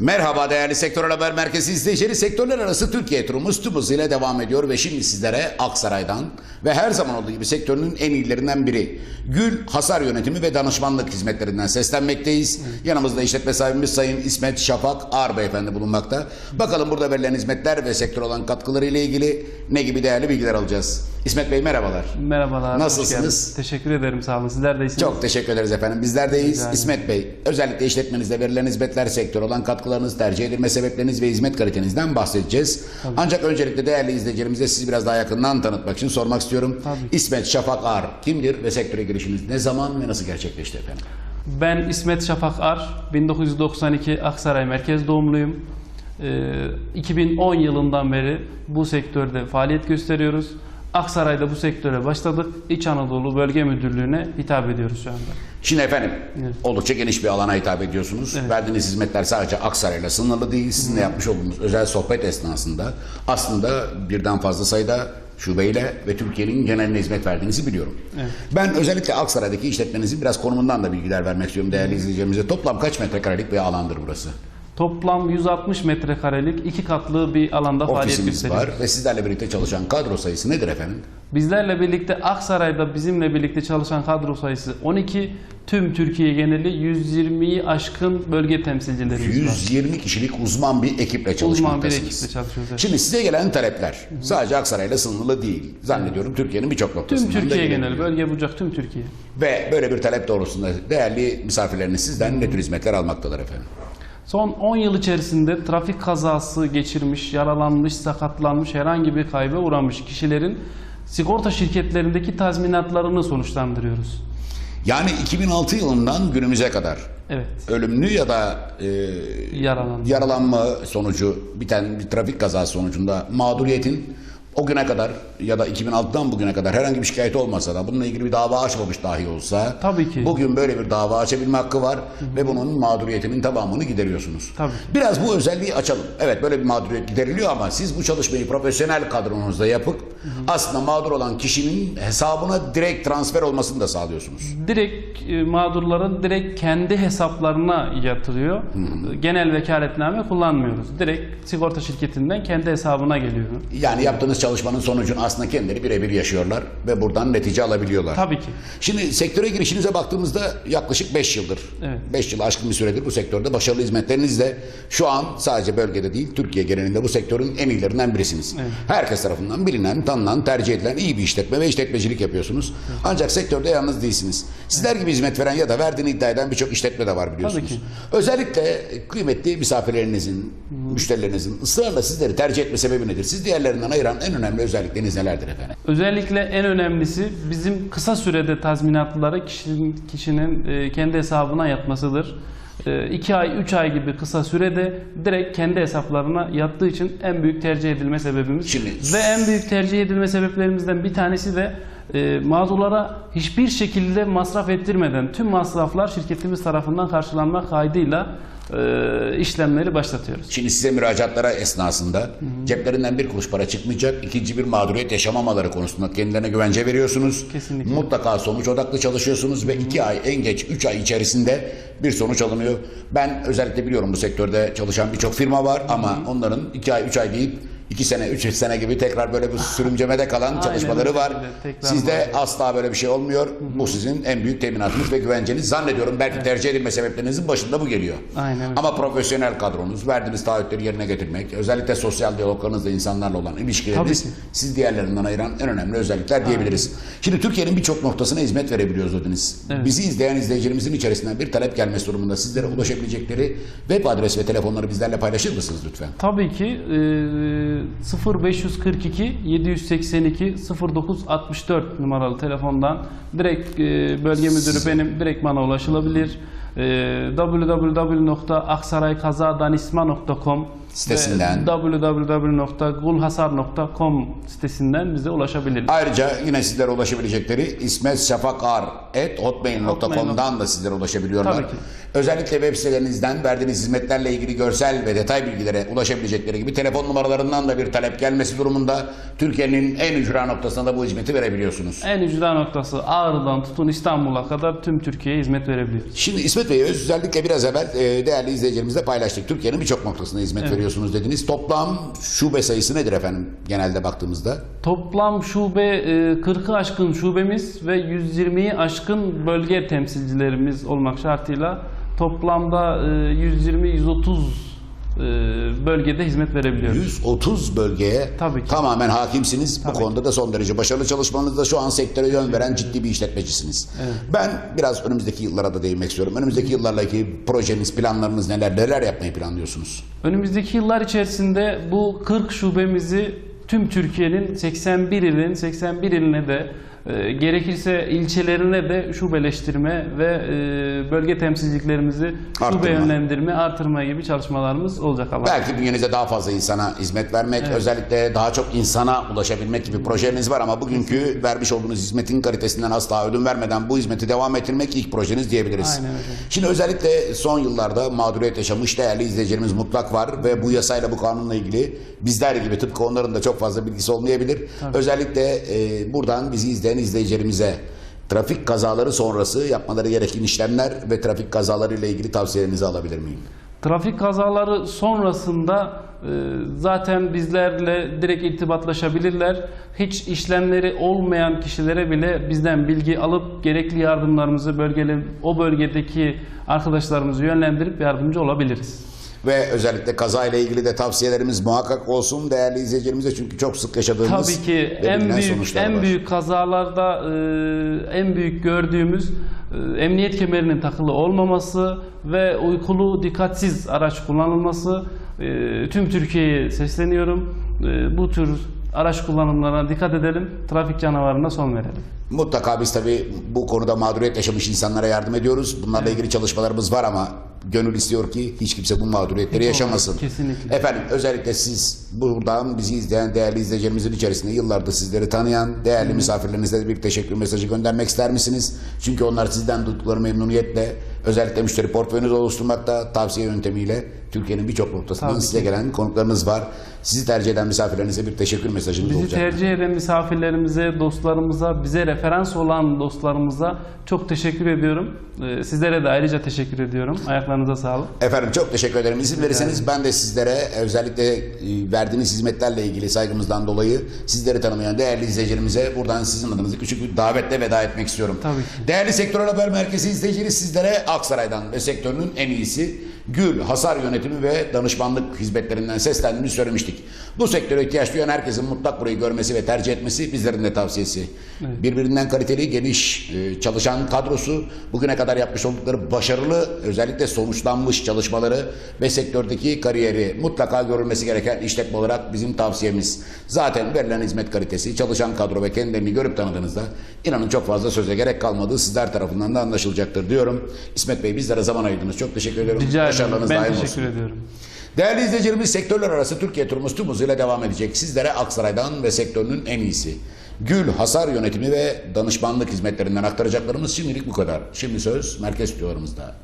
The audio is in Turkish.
Merhaba değerli Sektör Haber Merkezi izleyicileri. Sektörler arası Türkiye turumuz tüm hızıyla devam ediyor ve şimdi sizlere Aksaray'dan ve her zaman olduğu gibi sektörünün en iyilerinden biri Gül Hasar Yönetimi ve Danışmanlık Hizmetlerinden seslenmekteyiz. Yanımızda işletme sahibimiz Sayın İsmet Şafak Ağar Beyefendi bulunmakta. Bakalım burada verilen hizmetler ve sektör olan katkıları ile ilgili ne gibi değerli bilgiler alacağız. İsmet Bey merhabalar. Merhabalar. Nasılsınız? Teşekkür ederim. Sağ olun. Sizler de iyisiniz. Çok teşekkür ederiz efendim. Bizler. Rica ederim. İsmet Bey, özellikle işletmenizde verilen hizmetler sektör olan katkılarınız, tercih edilme sebepleriniz ve hizmet kalitenizden bahsedeceğiz. Ancak öncelikle değerli izleyicilerimize sizi biraz daha yakından tanıtmak için sormak istiyorum. Tabii. İsmet Şafak Ar kimdir ve sektöre girişiniz ne zaman ve nasıl gerçekleşti efendim? Ben İsmet Şafak Ar. 1992 Aksaray merkez doğumluyum. Ee, 2010 yılından beri bu sektörde faaliyet gösteriyoruz. Aksaray'da bu sektöre başladık. İç Anadolu Bölge Müdürlüğü'ne hitap ediyoruz şu anda. Şimdi efendim Evet. oldukça geniş bir alana hitap ediyorsunuz. Verdiğiniz hizmetler sadece Aksaray'la sınırlı değil. Sizinle yapmış olduğumuz özel sohbet esnasında aslında birden fazla sayıda şubeyle ve Türkiye'nin geneline hizmet verdiğinizi biliyorum. Evet. Ben özellikle Aksaray'daki işletmenizin biraz konumundan da bilgiler vermek istiyorum değerli izleyicilerimize. Toplam kaç metrekarelik bir alandır burası? Toplam 160 metrekarelik iki katlı bir alanda faaliyet Ofisimiz gösteriyoruz. var ve sizlerle birlikte çalışan kadro sayısı nedir efendim? Bizlerle birlikte Aksaray'da bizimle birlikte çalışan kadro sayısı 12. Tüm Türkiye geneli 120'yi aşkın bölge temsilcilerimiz var. 120 kişilik uzman bir ekiple Uzman bir çalışmaktasınız. ekiple çalışıyoruz. evet. Şimdi size gelen talepler sadece Aksaray'la sınırlı değil. Zannediyorum Türkiye'nin birçok Tüm noktasından da Türkiye gelebiliyor. geneli, bölge bucak tüm Türkiye. Ve böyle bir talep doğrultusunda değerli misafirleriniz sizden ne tür hizmetler almaktalar efendim? Son 10 yıl içerisinde trafik kazası geçirmiş, yaralanmış, sakatlanmış, herhangi bir kayba uğramış kişilerin sigorta şirketlerindeki tazminatlarını sonuçlandırıyoruz. Yani 2006 yılından günümüze kadar Evet, ölümlü ya da e, yaralanma sonucu biten bir trafik kazası sonucunda mağduriyetin o güne kadar ya da 2006'dan bugüne kadar herhangi bir şikayet olmasa da bununla ilgili bir dava açmamış dahi olsa Tabii ki. bugün böyle bir dava açabilme hakkı var ve bunun mağduriyetinin tamamını gideriyorsunuz. Tabii. Biraz bu özelliği açalım. Evet böyle bir mağduriyet gideriliyor ama siz bu çalışmayı profesyonel kadronuzda yapıp aslında mağdur olan kişinin hesabına direkt transfer olmasını da sağlıyorsunuz. Direkt e, mağdurların direkt kendi hesaplarına yatırıyor. Genel vekaletname kullanmıyoruz. Direkt sigorta şirketinden kendi hesabına geliyor. Yani yaptığınız çalışmanın sonucunu aslında kendileri birebir yaşıyorlar ve buradan netice alabiliyorlar. Tabii ki. Şimdi sektöre girişinize baktığımızda yaklaşık 5 yıldır, Evet. 5 yıl aşkın bir süredir bu sektörde başarılı hizmetlerinizle şu an sadece bölgede değil Türkiye genelinde bu sektörün en iyilerinden birisiniz. Evet. Herkes tarafından bilinen, tanınan, tercih edilen iyi bir işletme ve işletmecilik yapıyorsunuz. Ancak sektörde yalnız değilsiniz. Sizler gibi hizmet veren ya da verdiğini iddia eden birçok işletme de var biliyorsunuz. Tabii ki. Özellikle kıymetli misafirlerinizin, müşterilerinizin ısrarla sizleri tercih etme sebebi nedir? Siz diğerlerinden ayıran en önemli özellikleriniz nelerdir efendim? Özellikle en önemlisi bizim kısa sürede tazminatları kişinin, kişinin e, kendi hesabına yatmasıdır. 2 ay, 3 ay gibi kısa sürede direkt kendi hesaplarına yattığı için en büyük tercih edilme sebebimiz. Şimdi- Ve en büyük tercih edilme sebeplerimizden bir tanesi de e, mağdurlara hiçbir şekilde masraf ettirmeden tüm masraflar şirketimiz tarafından karşılanmak kaydıyla e, işlemleri başlatıyoruz. Şimdi size müracaatlara esnasında ceplerinden bir kuruş para çıkmayacak, ikinci bir mağduriyet yaşamamaları konusunda kendilerine güvence veriyorsunuz. Kesinlikle. Mutlaka sonuç odaklı çalışıyorsunuz ve iki ay en geç üç ay içerisinde bir sonuç alınıyor. Ben özellikle biliyorum bu sektörde çalışan birçok firma var ama onların iki ay üç ay deyip iki sene, üç sene gibi tekrar böyle bir sürümcemede kalan çalışmaları var. Sizde var. asla böyle bir şey olmuyor. Bu sizin en büyük teminatınız ve güvenceniz. Zannediyorum belki tercih edilme sebeplerinizin başında bu geliyor. Aynen. Ama profesyonel kadronuz, verdiğiniz taahhütleri yerine getirmek, özellikle sosyal diyaloglarınızla insanlarla olan ilişkileriniz siz diğerlerinden ayıran en önemli özellikler diyebiliriz. Şimdi Türkiye'nin birçok noktasına hizmet verebiliyoruz dediniz. Evet. Bizi izleyen izleyicilerimizin içerisinden bir talep gelmesi durumunda sizlere ulaşabilecekleri web adres ve telefonları bizlerle paylaşır mısınız lütfen? Tabii ki e, 0542 782 0964 numaralı telefondan direkt e, bölge müdürü benim direkt bana ulaşılabilir. e, www.aksaraykazadanişma.com Sitesinden. www.gulhasar.com sitesinden bize ulaşabiliriz. Ayrıca yine sizlere ulaşabilecekleri İsmet Şafak Ar et hotmail.com'dan da sizlere ulaşabiliyorlar. Tabii ki. Özellikle web sitelerinizden verdiğiniz hizmetlerle ilgili görsel ve detay bilgilere ulaşabilecekleri gibi telefon numaralarından da bir talep gelmesi durumunda Türkiye'nin en ücra noktasına da bu hizmeti verebiliyorsunuz. En ücra noktası Ağrı'dan tutun İstanbul'a kadar tüm Türkiye'ye hizmet verebiliyoruz. Şimdi İsmet Bey özellikle biraz evvel e, değerli izleyicilerimizle paylaştık. Türkiye'nin birçok noktasına hizmet veriyorsunuz dediniz. Toplam şube sayısı nedir efendim genelde baktığımızda? Toplam şube e, 40'ı aşkın şubemiz ve 120'yi aşkın bölge temsilcilerimiz olmak şartıyla toplamda e, 120-130 e, bölgede hizmet verebiliyoruz. 130 bölgeye Tabii ki. tamamen hakimsiniz. Bu Tabii konuda da son derece başarılı çalışmanızda şu an sektöre yön veren ciddi bir işletmecisiniz. Ben biraz önümüzdeki yıllara da değinmek istiyorum. Önümüzdeki yıllardaki projeniz, planlarınız neler? Neler yapmayı planlıyorsunuz? Önümüzdeki yıllar içerisinde bu 40 şubemizi tüm Türkiye'nin 81 ilin 81 iline de e, gerekirse ilçelerine de şubeleştirme ve e, bölge temsilciliklerimizi şube yönlendirme, artırma gibi çalışmalarımız olacak Allah. Belki bünyenize daha fazla insana hizmet vermek, özellikle daha çok insana ulaşabilmek gibi projeniz var ama bugünkü vermiş olduğunuz hizmetin kalitesinden asla ödün vermeden bu hizmeti devam ettirmek ilk projeniz diyebiliriz. Aynen öyle. Şimdi özellikle son yıllarda mağduriyet yaşamış değerli izleyicilerimiz mutlak var ve bu yasayla bu kanunla ilgili bizler gibi tıpkı onların da çok fazla bilgisi olmayabilir. Özellikle e, buradan bizi izleyen izleyicilerimize trafik kazaları sonrası yapmaları gereken işlemler ve trafik kazaları ile ilgili tavsiyelerinizi alabilir miyim? Trafik kazaları sonrasında e, zaten bizlerle direkt irtibatlaşabilirler. Hiç işlemleri olmayan kişilere bile bizden bilgi alıp gerekli yardımlarımızı bölgeli o bölgedeki arkadaşlarımızı yönlendirip yardımcı olabiliriz. Ve özellikle kaza ile ilgili de tavsiyelerimiz muhakkak olsun değerli izleyicilerimize çünkü çok sık yaşadığımız Tabii ki en büyük en var. büyük kazalarda e, en büyük gördüğümüz e, emniyet kemerinin takılı olmaması ve uykulu dikkatsiz araç kullanılması. E, tüm Türkiye'ye sesleniyorum. E, bu tür araç kullanımlarına dikkat edelim. Trafik canavarına son verelim. Mutlaka biz tabii bu konuda mağduriyet yaşamış insanlara yardım ediyoruz. Bunlarla ilgili çalışmalarımız var ama gönül istiyor ki hiç kimse bu mağduriyetleri yaşamasın. Kesinlikle. Efendim özellikle siz buradan bizi izleyen değerli izleyicilerimizin içerisinde yıllardır sizleri tanıyan değerli misafirlerinize de bir teşekkür mesajı göndermek ister misiniz? Çünkü onlar sizden duydukları memnuniyetle özellikle müşteri portföyünüzü oluşturmakta tavsiye yöntemiyle Türkiye'nin birçok noktasından Tabii size ki. gelen konuklarınız var. Sizi tercih eden misafirlerinize bir teşekkür mesajınız Bizi olacak. tercih eden misafirlerimize, dostlarımıza, bize referans olan dostlarımıza çok teşekkür ediyorum. E, sizlere de ayrıca teşekkür ediyorum. Ayaklarınıza sağlık. Efendim çok teşekkür ederim. İzin verirseniz ben de sizlere özellikle e, verdiğiniz hizmetlerle ilgili saygımızdan dolayı sizleri tanımayan değerli izleyicilerimize buradan sizin adınızı küçük bir davetle veda etmek istiyorum. Tabii ki. Değerli Sektörel Haber Merkezi izleyicileri sizlere Aksaray'dan ve sektörünün en iyisi Gül Hasar Yönetimi ve Danışmanlık hizmetlerinden seslendiğini söylemiştik. Bu sektöre ihtiyaç duyan herkesin mutlak burayı görmesi ve tercih etmesi bizlerin de tavsiyesi. Birbirinden kaliteli, geniş e, çalışan kadrosu, bugüne kadar yapmış oldukları başarılı, özellikle sonuçlanmış çalışmaları ve sektördeki kariyeri mutlaka görülmesi gereken işletme olarak bizim tavsiyemiz. Zaten verilen hizmet kalitesi, çalışan kadro ve kendilerini görüp tanıdığınızda inanın çok fazla söze gerek kalmadığı sizler tarafından da anlaşılacaktır diyorum. İsmet Bey bizlere zaman ayırdınız. Çok teşekkür ederim. Rica ederim. Başarılarınız Ben daim teşekkür olsun. ediyorum. Değerli izleyicilerimiz sektörler arası Türkiye turumuz tüm hızıyla devam edecek. Sizlere Aksaray'dan ve sektörünün en iyisi. Gül Hasar Yönetimi ve Danışmanlık hizmetlerinden aktaracaklarımız şimdilik bu kadar. Şimdi söz merkez stüdyolarımızda.